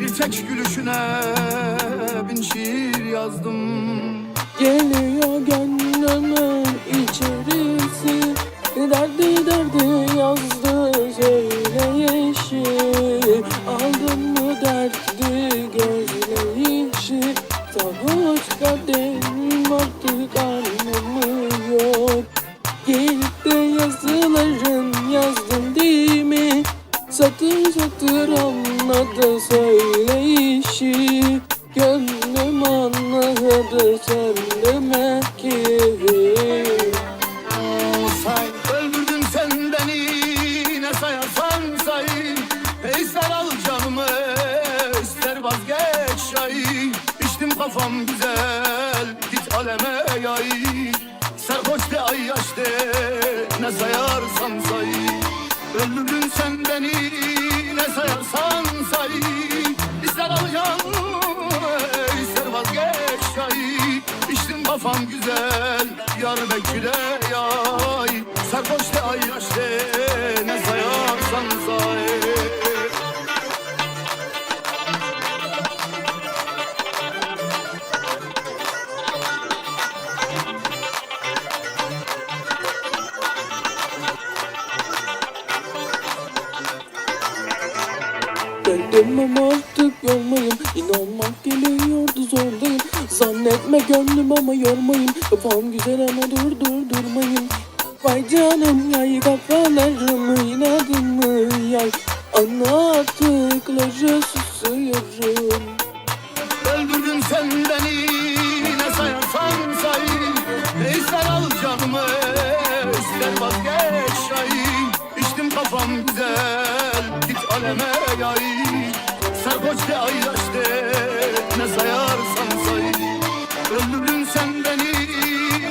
Bir tek gülüşüne bin şiir yazdım. Geliyor gönlümün içerisi Derdi derdi yazdı söyleyişi Aldın mı derdi gözleyişi Sarhoş kadehim artık anlamıyor Say öldürdün sen ne sayarsan say. İster al ister vazgeç şay İçtim kafam güzel git aleme yay. Sarhoş de ay ne sayarsan say. Öldürdün sen ne sayarsan say. İster al ister vazgeç şay İçtim kafam güzel yar bekle yay Ama artık yormayın İnanmak geliyordu zordayım Zannetme gönlüm ama yormayın Kafam güzel ama dur dur durmayın Vay canım yay kafalarımı inadımı yay. Anlattıkları susuyorum. Öldürdün sen beni ne sayarsan say. İster al canımı ister vazgeç şay İçtim kafam güzel aleme yay Sarhoş de ay yaş de ne sayarsan say. Öldürdün sen beni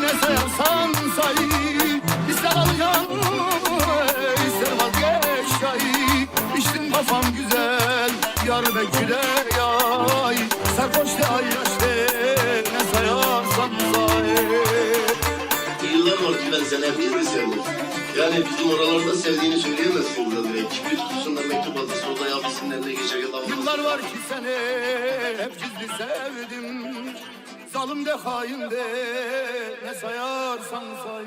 ne sayarsan say. İster al canımı ister vazgeç şay İçtim kafam güzel yar bekle yay. Sarhoş de ay yaş de ne sayarsan say. Yıllar ki ben seni hep gizli sevdim. Yani bizim oralarda sevdiğini söyleyemezsin burada direkt. Kibrit kutusunda mektup atısı odaya abisinin eline geçer ya da Yıllar var ki seni hep gizli sevdim. Zalim de hain de ne sayarsan say